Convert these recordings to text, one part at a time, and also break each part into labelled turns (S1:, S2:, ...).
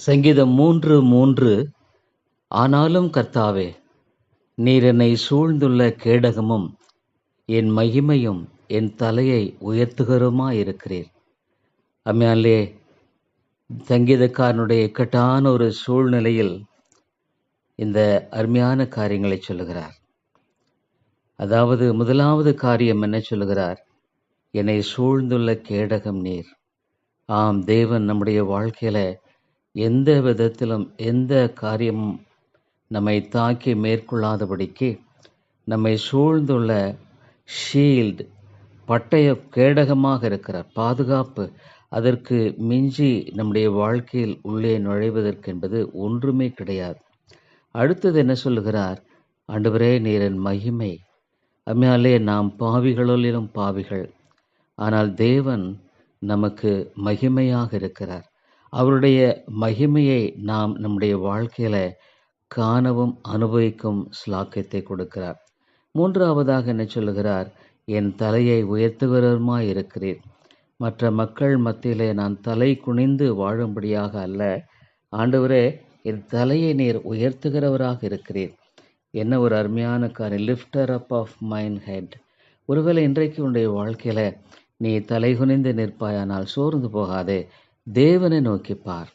S1: சங்கீதம் மூன்று மூன்று. ஆனாலும் கர்த்தாவே நீர் என்னை சூழ்ந்துள்ள கேடகமும் என் மகிமையும் என் தலையை உயர்த்துகிறோமாயிருக்கிறீர் அம்மையாலே சங்கீதக்காரனுடைய இக்கட்டான ஒரு சூழ்நிலையில் இந்த அருமையான காரியங்களை சொல்லுகிறார். அதாவது முதலாவது காரியம் என்ன சொல்லுகிறார்? என்னை சூழ்ந்துள்ள கேடகம் நீர். ஆம் தேவன் நம்முடைய வாழ்க்கையில எந்த விதத்திலும் எந்த காரியமும் நம்மை தாக்கி மேற்கொள்ளாதபடிக்கு நம்மை சூழ்ந்துள்ள ஷீல்டு பட்டய கேடகமாக இருக்கிறார். பாதுகாப்பு அதற்கு மிஞ்சி நம்முடைய வாழ்க்கையில் உள்ளே நுழைவதற்கு என்பது ஒன்றுமே கிடையாது. அடுத்தது என்ன சொல்லுகிறார்? ஆண்டவரே நீரன் மகிமை. அம்மையாலே நாம் பாவிகளிலும் பாவிகள். ஆனால் தேவன் நமக்கு மகிமையாக இருக்கிறார். அவருடைய மகிமையை நாம் நம்முடைய வாழ்க்கையில காணவும் அனுபவிக்கும் ஸ்லாக்கியத்தை கொடுக்கிறார். மூன்றாவதாக என்ன சொல்லுகிறார்? என் தலையை உயர்த்துகிறவருமாய் இருக்கிறீர். மற்ற மக்கள் மத்தியிலே நான் தலை குனிந்து வாழும்படியாக அல்ல. ஆண்டவரே என் தலையை நீர் உயர்த்துகிறவராக இருக்கிறீர். என்ன ஒரு அருமையான காரியம். Lifter up of mind head ஒருவேளை இன்றைக்கு உன்னுடைய வாழ்க்கையில் நீ தலை குனிந்து நிற்பாயானால் சோர்ந்து போகாதே. தேவனை நோக்கி பார்.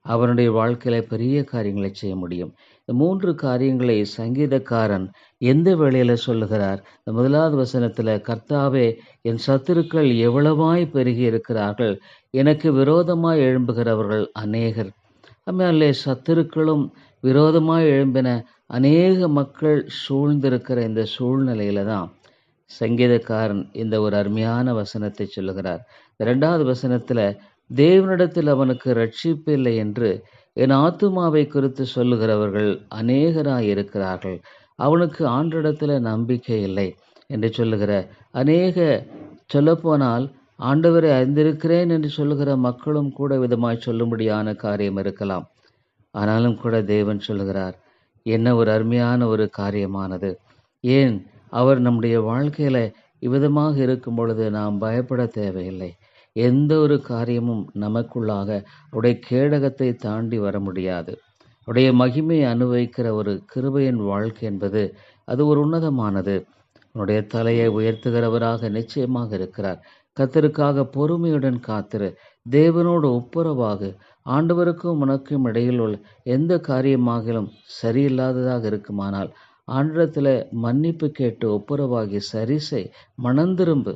S1: அவனுடைய வாழ்க்கையில பெரிய காரியங்களை செய்ய முடியும். இந்த மூன்று காரியங்களை சங்கீதக்காரன் எந்த வேளையில சொல்லுகிறார்? இந்த முதலாவது வசனத்துல கர்த்தாவே என் சத்துருக்கள் எவ்வளவாய் பெருகி இருக்கிறார்கள். எனக்கு விரோதமாய் எழும்புகிறவர்கள் அநேகர். அம்மையாலே சத்துருக்களும் விரோதமாய் எழும்பின அநேக மக்கள் சூழ்ந்திருக்கிற இந்த சூழ்நிலையில தான் சங்கீதக்காரன் இந்த ஒரு அருமையான வசனத்தை சொல்லுகிறார். இரண்டாவது வசனத்துல தேவனிடத்தில் அவனுக்கு ரட்சிப்பு இல்லை என்று என் ஆத்துமாவை குறித்து சொல்லுகிறவர்கள் அநேகராய் இருக்கிறார்கள் அவனுக்கு ஆண்டிடத்தில் நம்பிக்கை இல்லை என்று சொல்லுகிற அநேக சொல்லப்போனால் ஆண்டவரை அறிந்திருக்கிறேன் என்று சொல்லுகிற மக்களும் கூட விதமாய் சொல்லும்படியான காரியம் இருக்கலாம். ஆனாலும் கூட தேவன் சொல்லுகிறார் என்ன ஒரு அருமையான ஒரு காரியமானது. ஏன்? அவர் நம்முடைய வாழ்க்கையில இவ்விதமாக இருக்கும் பொழுது நாம் பயப்பட தேவையில்லை. எந்த ஒரு காரியமும் நமக்குள்ளாக உடைய கேடகத்தை தாண்டி வர முடியாது. உடைய மகிமையை அனுபவிக்கிற ஒரு கிருபையின் வாழ்க்கை என்பது அது ஒரு உன்னதமானது. உன்னுடைய தலையை உயர்த்துகிறவராக நிச்சயமாக இருக்கிறார். கத்தருக்காக பொறுமையுடன் காத்திரு. தேவனோடு ஒப்புரவாக. ஆண்டவருக்கும் உனக்கும் இடையில் உள்ள எந்த காரியமாகிலும் சரியில்லாததாக இருக்குமானால் ஆண்டத்தில் மன்னிப்பு கேட்டு ஒப்புரவாகி சரி செய். மணந்திரும்பு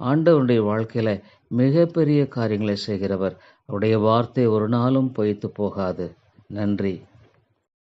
S1: ஆண்டவனுடைய வாழ்க்கையில மிகப்பெரிய காரியங்களை செய்கிறவர். அவருடைய வார்த்தை ஒரு நாளும் பொய்த்து போகாது. நன்றி.